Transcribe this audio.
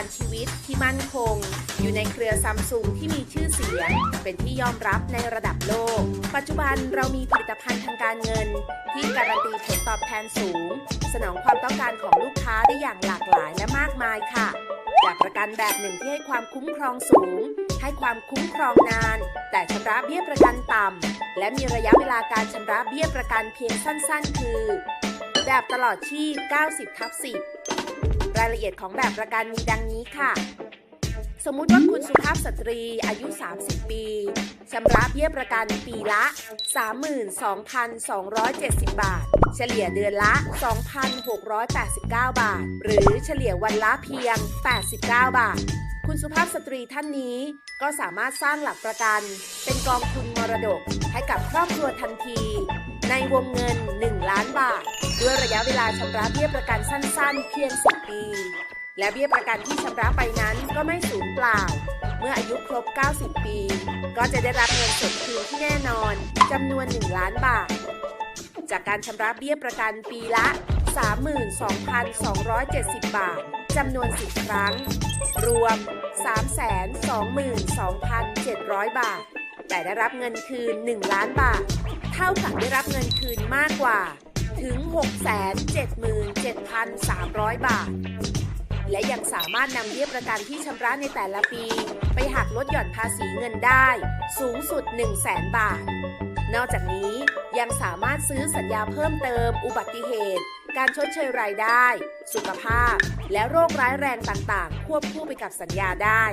กันชีวิตที่มั่นคง อยู่ในเครือซัมซุงที่มีชื่อเสียง เป็นที่ยอมรับในระดับโลก ปัจจุบันเรามีผลิตภัณฑ์ทางการเงิน ที่การันตีผลตอบแทนสูง สนองความต้องการของลูกค้าได้อย่างหลากหลายและมากมายค่ะแบบประกันแบบหนึ่งที่ให้ความคุ้มครองสูง ให้ความคุ้มครองนาน แต่ชำระเบี้ยประกันต่ำและมีระยะเวลาการชำระเบี้ยประกันเพียงสั้น ๆ คือ แบบตลอดชีพ 90ทับ10 รายละเอียดของแบบประกันมีดังนี้ค่ะ สมมุติว่าคุณสุภาพสตรีอายุ 30 ปีชำระเบี้ยประกันปีละ 32,270 บาท เฉลี่ยเดือนละ 2,689 บาท หรือเฉลี่ยวันละเพียง 89 บาทคุณสุภาพสตรีท่านนี้ก็สามารถสร้างหลักประกัน เป็นกองทุนมรดกให้กับครอบครัวทันที ในวงเงิน1 ล้านบาท ด้วยระยะเวลาชำระเบี้ยประกันสั้นๆ เพียง 10 ปี และเบี้ยประกันที่ชำระไปนั้นก็ไม่สูญเปล่า เมื่ออายุครบ 90 ปี ก็จะได้รับเงินสดคืนที่แน่นอนจำนวน 1 ล้านบาท จากการชำระเบี้ยประกันปีละ 32,270 บาทจำนวน 10 ครั้ง รวม 322,700 บาท แต่ได้รับเงินคืน 1 ล้านบาท เท่ากับได้รับเงินคืนมากกว่า ถึง 677,300 บาท และยังสามารถนำเบี้ยประกันที่ชำระในแต่ละปี ไปหักลดหย่อนภาษีเงินได้ สูงสุด 1 0 0 0 0แบาท นอกจากนี้ยังสามารถซื้อสัญญาเพิ่มเติม อุบัติเหตุ การชดเชยรายได้ สุขภาพ และโรคร้ายแรงต่างๆ ควบคู่ไปกับสัญญาได้